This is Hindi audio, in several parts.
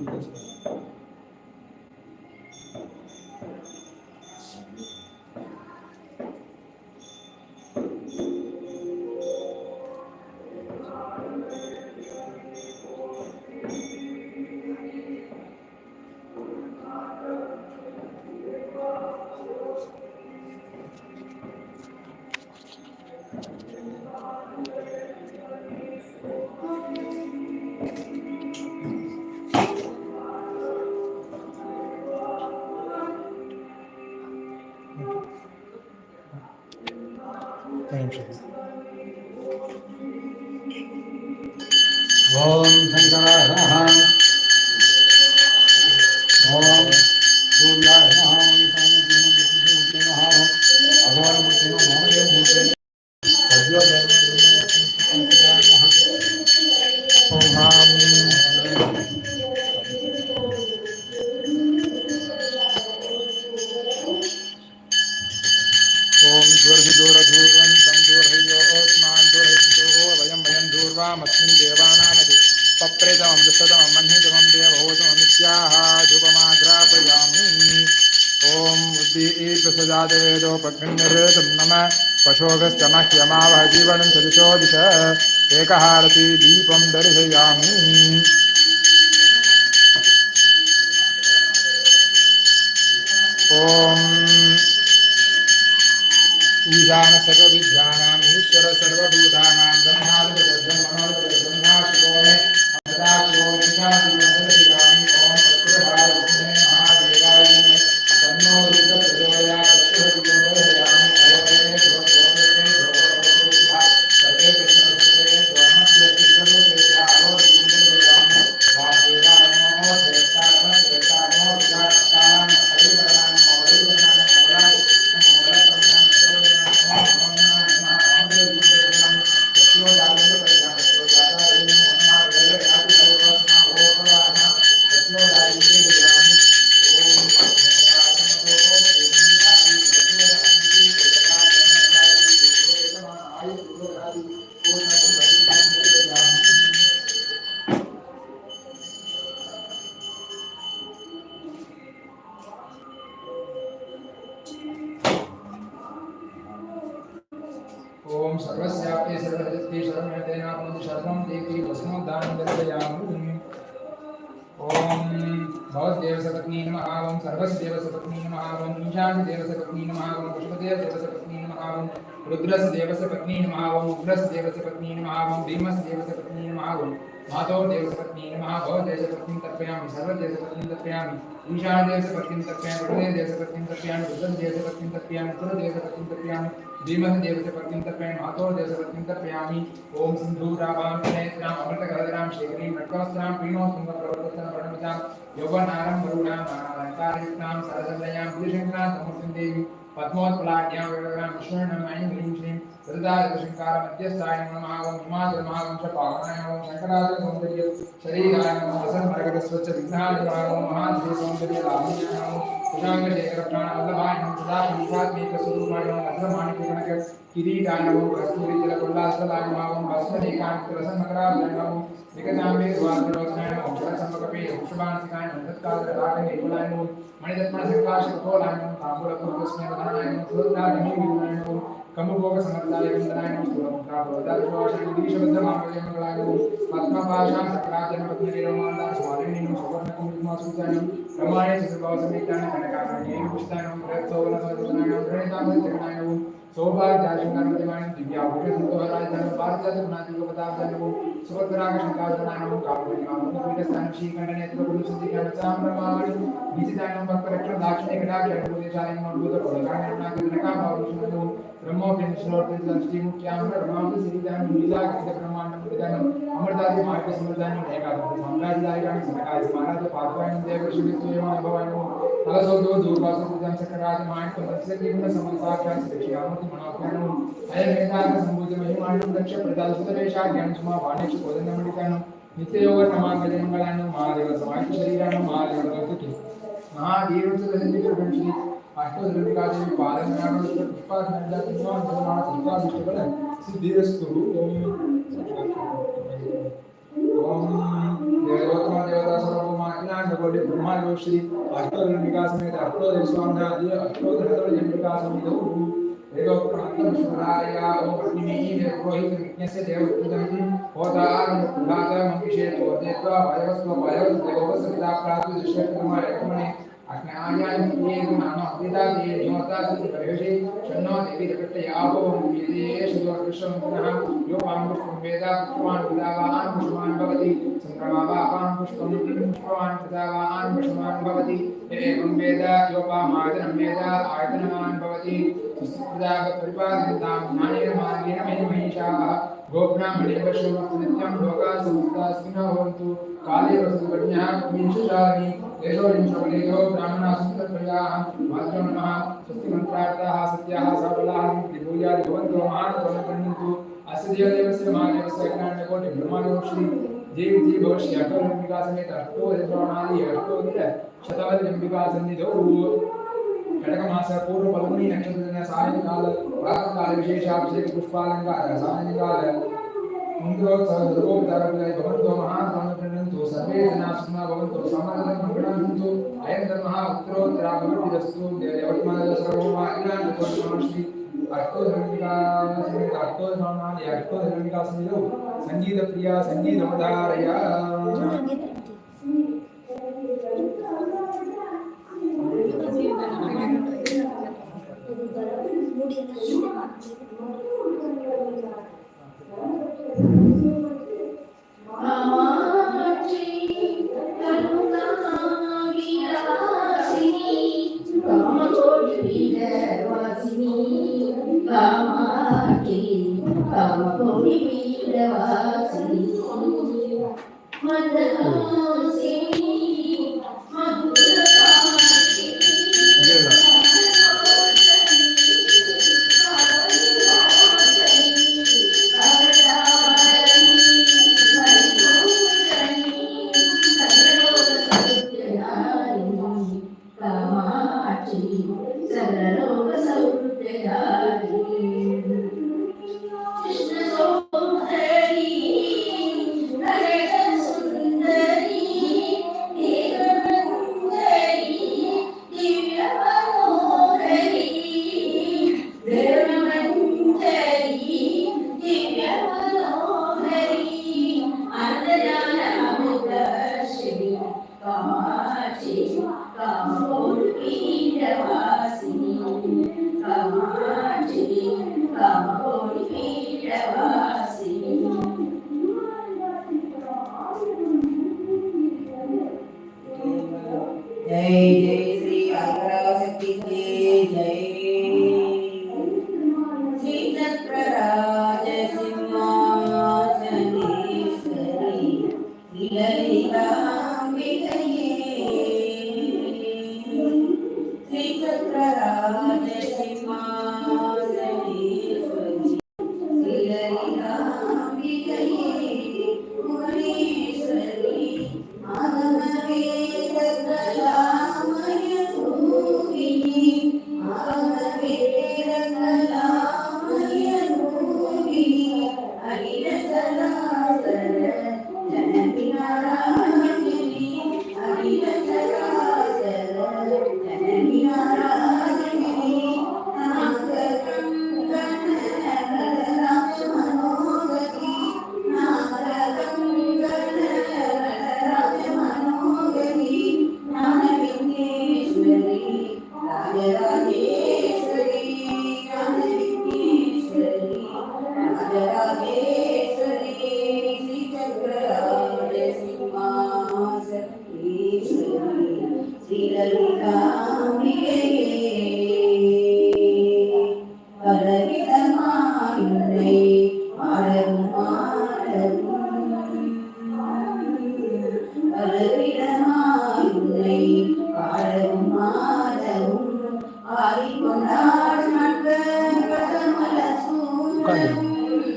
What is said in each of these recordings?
ঠিক আছে Angel. तदमह्निजमं देवभूतममित्याह ध्रुवमाघ्रापयामि ॐ उद्दीप्रसजादेवेदोपग्निर्वेदं नम। पशोक मह्यमावह जीवनं सदृशो दिश एकहारति दीपं दर्शयामि। ईशान देवस पत्नी नमावम पुष्पदेव देवस पत्नी नमावम रुद्रस देवस पत्नी नमावम उग्रस देवस पत्नी नमावम भीमस देवस पत्नी नमावम मातो देवस पत्नी नमः भव देवस पत्नी तर्पयामि सर्व देवस पत्नी तर्पयामि ईशान देवस पत्नी तर्पयामि रुद्र देवस पत्नी तर्पयामि रुद्र देवस पत्नी तर्पयामि उग्र देवस पत्नी तर्पयामि भीमस देवस पत्नी तर्पयामि मातो देवसपत्नीं तर्पयामि ओम सिंधु राबां नेत्रां अमृत गदराम शेखरी अमृतकरदरां पीनो सुंदर प्रवर्तन प्रणमितां యౌవనానం మరుణాం అలంకారయుక్తాం సరసల్లయాం పురుషంగా సమర్థం దేవి పద్మోత్పలాఢ్యాం వివరణాం విష్ణుణమాయి విరించిని సరిదాశంకార మధ్యస్థాయి నమాగం హిమాద్రమాగం చ పావనాయం శంకరాది సౌందర్యం శరీరాయం రసం మరగత స్వచ్ఛ విఘ్నాది భాగం మహాన్ సౌందర్య లాభ్యాం नमः कस्तूरी जल कुल्लासलाय नमः ओं भस्मदेकांत रसन मकराय नमः विकटाम्बे द्वारलोचनाय नमः शरसम्भकपे वृषभांसिकाय नमः तत्काल ಮಣಿದತ್ಮಣ निर्मलाय नमः मणिरत्न संकाश कपोलाय नमः ताम्बूल पुष्पस्मै वदनाय नमः सुरदागमी विरुणाय नमः कमुभोग समर्थाय वन्दनाय नमः स्तोत्रं प्राप्तवदाशं गिरीशबद्धमामय मंगलाय नमः पद्मपाशां सकराजन पद्मनिरोमान्दार स्वामिनी नमः सुवर्णकुमुद्मासुताय नमः रमाय चतुर्भाव समेताय कनकाकर्णेय पुष्टाय नमः प्रत्सोवन सर्वजनाय नमः प्रणिताय जगनाय नमः सौभाग्याशंकरमतिमाय दिव्याभूषण संतोहराय नमः भारत गुणादिगोपदाय नमः सुभद्राग शंकाजनाय नमः कामोदि कामोदि पीठस्थानं श्रीकण्ठनेत्र कुलसुद्धिकाय चाम्रमाणि विजिताय नमः भक्तरक्षण दाक्षिणे कटाक्ष भूदेशाय नमः भूतपदकाय नमः कनका भावविष्णु नमः ब्रह्मोपि श्रोत्र श्रीमुख्यां ब्रह्मांड श्रीदान लीला कृत ब्रह्मांड मुदिदान अमृतादि मार्ग समृद्धानि एकादश साम्राज्यादिकानि सनकाय महाराज पादवाय देव श्री सूर्यमान भवाय नमः तलसोदो दूर्वासो पूजां चक्राज मायं तस्य किन्न समन साक्षात् श्रीरामति अयं एकाद संबुद्ध महिमानं दक्ष प्रदाल सुतरेशा वाणेश कोदनमणिकानो नित्ययोग नमागज मंगलानो महादेव समाहित शरीरानो महादेव भक्ति महादेव सुदर्शन श्री अष्टोत्तरिकादेवी ओम ओम देवोत्तम देवता सर्वभौमा विनाशकोटि ब्रह्माण्डो श्री अष्टोत्तरम्बिका समेत अष्टोदय स्वामिना ये अष्टोत्तरम्बिका समेत वेदोक्तमन्तं सुराया ओम अग्निमीः यज्ञस्य देवोत्तमं होतारं पुरातमं देत्वा भयवस्व भयवस् देवस्य प्रातु दृश्यक्रमाय क्रमणे सत्परिवेशे शन्नो देवी प्रत्ययावो विदेश योकृष्णं पुनः यो पां पुष्पं वेद पुष्पान् विदावान् पुष्पान् भवति संक्रमावापां पुष्पं पुष्पान् विदावान् पुष्पान् भवति एवं वेद यो पामायतनं वेद आयतनवान् भवति सुस्पृदागपरिपालयन्तां ज्ञानेन मार्गेण मे महिषाः गोब्राह्मणेभ्यश्रमस्तु नित्यं लोकाः समस्तास्मिनो भवन्तु काले वसुवर्ण्यः विंशचारि तेजोलिंशबलेयो ब्राह्मणाः सुन्दरप्रियाः मातृ नमः स्वस्ति मन्त्रार्थाः सत्याः सफलाः सन्ति भूयादि भवन्तो महानतमगण्यन्तु अस्य देवदेवस्य महादेवस्य अज्ञानकोटि ब्रह्माण्डं श्री भविष्य अटोलिम्बिका समेत अष्टो यज्ञानादि अष्टोत्तर शतवल्यम्बिका सन्निधौ కటకమాస పూర్వ పల్గొని నక్షత్ర సాయంకాల ప్రాతకాల విశేషాభిషేక పుష్పాలంకార సాయంకాల ఇంద్రోత్సవ దుర్గోపచారకులై భవంతో మహాత్మను సర్వే జనా సున్నా భవంతో సమానం మంగళంతు అయం ధర్మ ఉత్తరోత్తర భవతిరస్తు దేవత్మాన సర్వోమా ఇలాంటి శ్రీ అష్టో సంగీత ప్రియ సంగీతమధారయ కామకోటి వీరవాసిని మదహాసిని సర్వలోక సౌఖ్యదారి కమాజిని కమోడి పీఠవాసిని జై జై శ్రీ అమరావతికి జై శ్రీచక్రరాజ సింహాసనేశ్వరి లలితాంబికయే Fatima.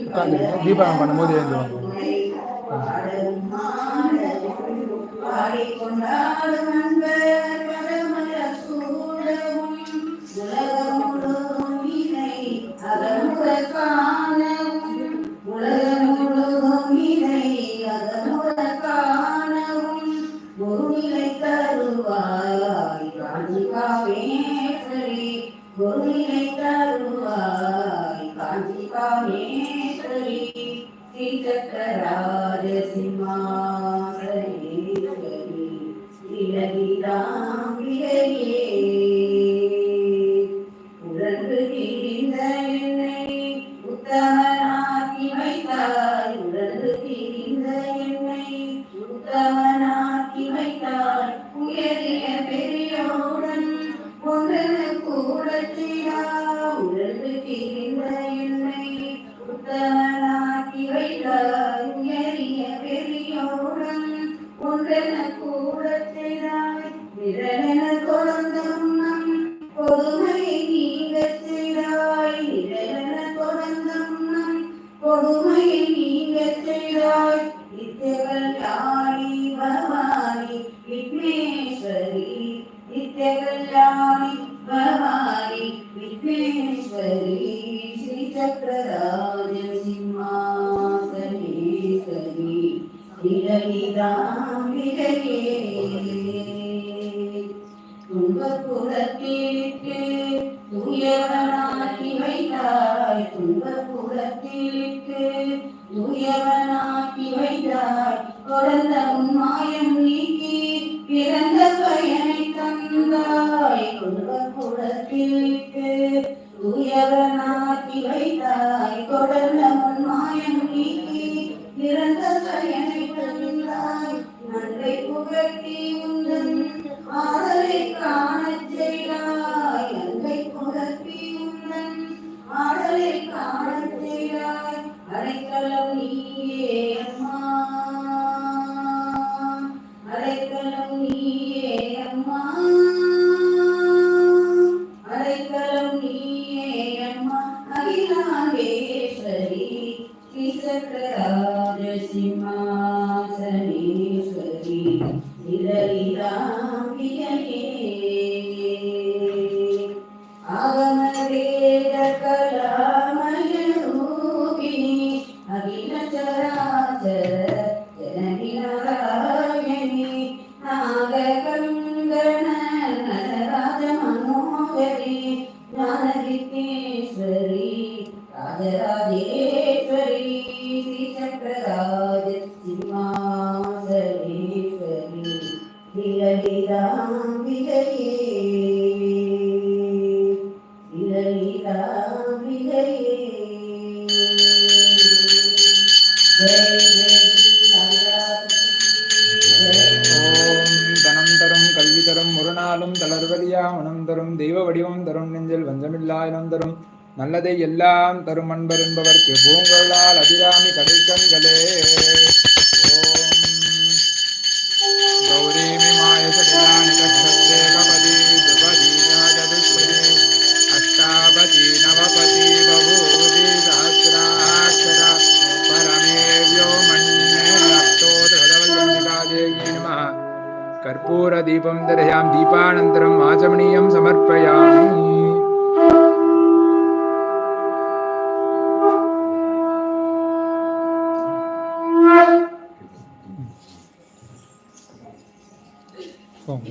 உட்காந்து தீபாவளி பண்ணும்போது எழுதுவாங்க ईश्वराय नित्यकल्याणि भवानि विघ्नेश्वरी नित्यकल्याणि भवानि विघ्नेश्वरी श्रीचक्रराजसिंहासनेश्वरी निरविदाम्बिकये துன்பப்புறத்திலிட்டு துயவனாக்கி வைத்தாய் துன்பப்புறத்திலிட்டு துயவன தொடர்ந்த உன்மாயம் நீக்கி பிறந்த பயனை தந்தாய். துன்பப்புறத்திற்கு தூயவனாக்கி வைத்தாய். தொடர்ந்த உன்மாயம் நீக்கி பிறந்த பயனை தந்தாய். நன்றை புகட்டி உந்தன் ஆதலை காணச் செய்தாய். அன்பை புகட்டி உந்தன் ஆடலை காணச் செய்தாய். அடைக்கலம் விரலிதாம்பிகையே விரலிதாம்பிகையே ஜெய தரும் ஒரு நாளும் தளர்வலியா மனம் தரும் தெய்வ வடிவம் தரும் நெஞ்சில் வஞ்சமில்லா இனம் தரும் நல்லதை எல்லாம் தரும் அன்பர் என்பவர்க்கு பூங்கொழால் அபிராமி கடைக்கண்களே. Còn.